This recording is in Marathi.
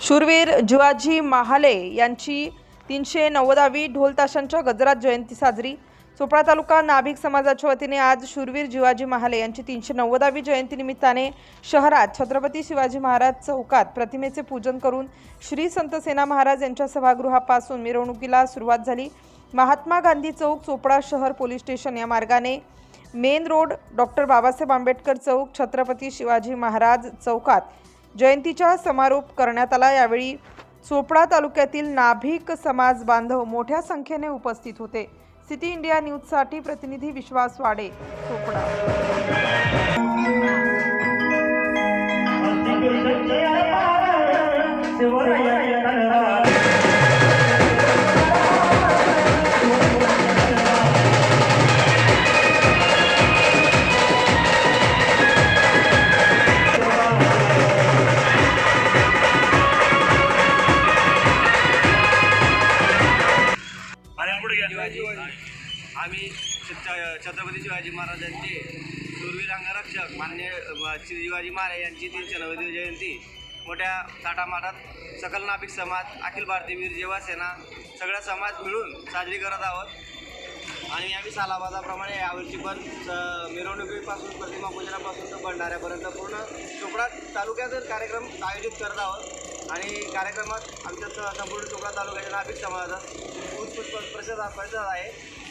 शूरवीर जिवाजी महाले यांची तीनशे नव्वदावी ढोलताशांच्या गजरात जयंती साजरी. चोपडा तालुका नाभिक समाजाच्या वतीने आज शूरवीर जिवाजी महाले यांची तीनशे नव्वदावी जयंती निमित्ताने शहरात छत्रपती शिवाजी महाराज चौकात प्रतिमेचे पूजन करून श्री संत सेना महाराज यांच्या सभागृहापासून मिरवणुकीला सुरुवात झाली. महात्मा गांधी चौक चोपडा शहर पोलीस स्टेशन या मार्गाने. Main road doctor Babasaheb Ambedkar चौक छत्रपती शिवाजी महाराज चौकात जयंतीचा समारोप करण्यात आला. यावेळी चोपडा तालुक्यातील नाभिक समाज बांधव मोठ्या संख्येने उपस्थित होते. सिटी इंडिया न्यूजसाठी प्रतिनिधी विश्वास वाडे चोपडा. आम्ही छ- छत्रपती शिवाजी महाराजांचे दुर्वीर अंगरक्षक मान्य शिवाजी महाराज यांची तीनशे नव्वदी जयंती. मोठ्या थाटामाटात सकल नाभिक समाज अखिल भारतीय वीर जेवा सेना सगळा समाज मिळून साजरी करत आहोत. आणि आम्ही सालाबाजाप्रमाणे यावर्षी पण स- मिरवणुकीपासून प्रतिमा पूजनापासून तर भंडाऱ्यापर्यंत पूर्ण चोपडा तालुक्यातच कार्यक्रम आयोजित करत आहोत. आणि कार्यक्रमात आमच्या संपूर्ण चोपडा तालुक्याच्या नाभिक समाजाचा उत्कृष्ट प्रसिद्ध प्रसिद्ध आहे.